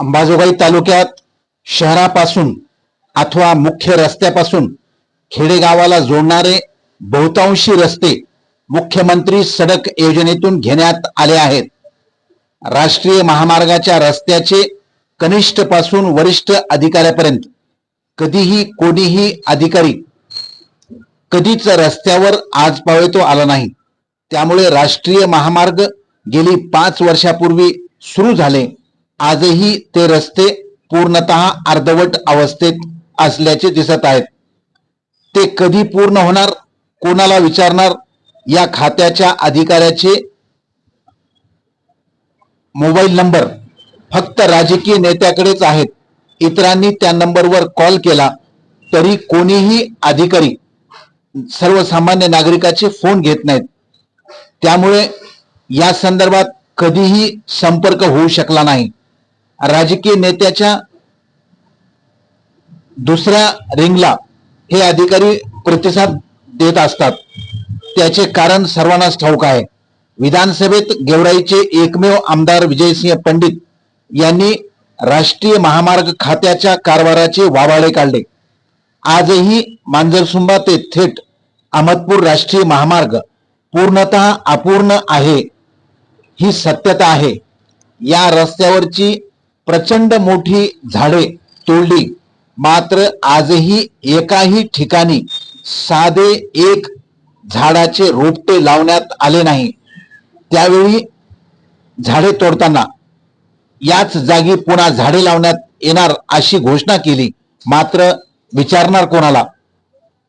अंबाजोगाई तालुक्यात शहरापासून अथवा मुख्य रस्त्यापासून खेडेगावाला जोडणारे बहुतांशी रस्ते मुख्यमंत्री सडक योजनेतून घेण्यात आले आहेत. राष्ट्रीय महामार्गाच्या रस्त्याचे कनिष्ठपासून वरिष्ठ अधिकाऱ्यापर्यंत कधीही कोणीही अधिकारी कधीच रस्त्यावर आज पावेतो आला नाही. त्यामुळे राष्ट्रीय महामार्ग गेली पाच वर्षापूर्वी सुरू झाले. आजही ते रस्ते पूर्णतः अर्धवट अवस्थेत असल्याचे दिसत आहेत. ते कधी पूर्ण होणार कोणाला विचारणार या खात्याच्या अधिकाऱ्याचे मोबाईल नंबर फक्त राजकीय नेत्याकडेच आहेत. इतरांनी त्या नंबरवर कॉल केला तरी कोणीही अधिकारी सर्वसामान्य नागरिकाचे फोन घेत नाहीत. त्यामुळे या संदर्भात कधीही संपर्क होऊ शकला नाही. राजकीय नेत्याच्या दुसऱ्या रिंगला हे अधिकारी प्रतिसाद देत असतात. त्याचे कारण सर्वांनाच ठाऊक आहे. विधानसभेत गेवराईचे एकमेव आमदार विजयसिंह पंडित यांनी राष्ट्रीय महामार्ग खात्याच्या कारभाराचे वावाडे काढले. आजही मांजरसुंबा ते थेट अहमदपूर राष्ट्रीय महामार्ग पूर्णतः अपूर्ण आहे. ही सत्यता आहे. या रस्त्यावरची प्रचंड मोठी झाडे तोडली. मात्र आजही एकाही ठिकाणी साधे एक झाडाचे रोपटे लावण्यात आले नाही. त्यावेळी झाडे तोडताना याच जागी पुन्हा झाडे लावण्यात येणार अशी घोषणा केली. मात्र विचारणार कोणाला?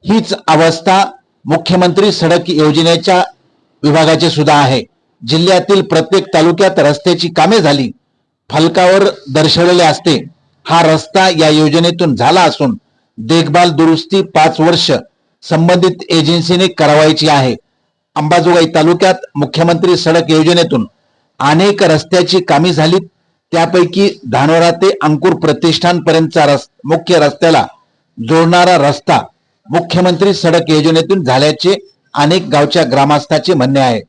हीच अवस्था मुख्यमंत्री सडक योजनेच्या विभागाची सुद्धा आहे. जिल्ह्यातील प्रत्येक तालुक्यात रस्त्याची कामे झाली. फलकावर दर्शवलेले असते. हा रस्ता या योजनेतून झाला असून देखभाल दुरुस्ती पाच वर्ष संबंधित एजन्सीने करावायची आहे. अंबाजोगाई तालुक्यात मुख्यमंत्री सडक योजनेतून अनेक रस्त्याची कामे झाली त्यापैकी धानोरा ते अंकुर प्रतिष्ठानपर्यंतचा रस मुख्य रस्त्याला जोडणारा रस्ता मुख्यमंत्री सडक योजनेतून झाल्याचे अनेक गावच्या ग्रामस्थाचे म्हणणे आहे.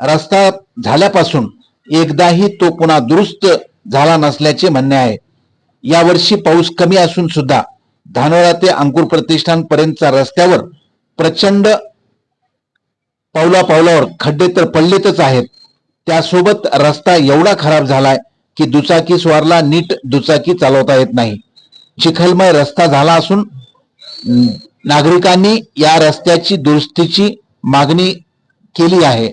रस्ता झाल्यापासून एकदाही तो पुन्हा दुरुस्त झाला नसल्याचे म्हणणे आहे. यावर्षी पाऊस कमी असून सुद्धा धानोरा ते अंकुर प्रतिष्ठानपर्यंतच्या रस्त्यावर प्रचंड पावला पावलावर खड्डे तर पडलेतच आहेत. त्यासोबत रस्ता एवढा खराब झालाय की दुचाकी स्वारला नीट दुचाकी चालवता येत नाही. चिखलमय रस्ता झाला असून नागरिकांनी या रस्त्याची दुरुस्तीची मागणी केली आहे.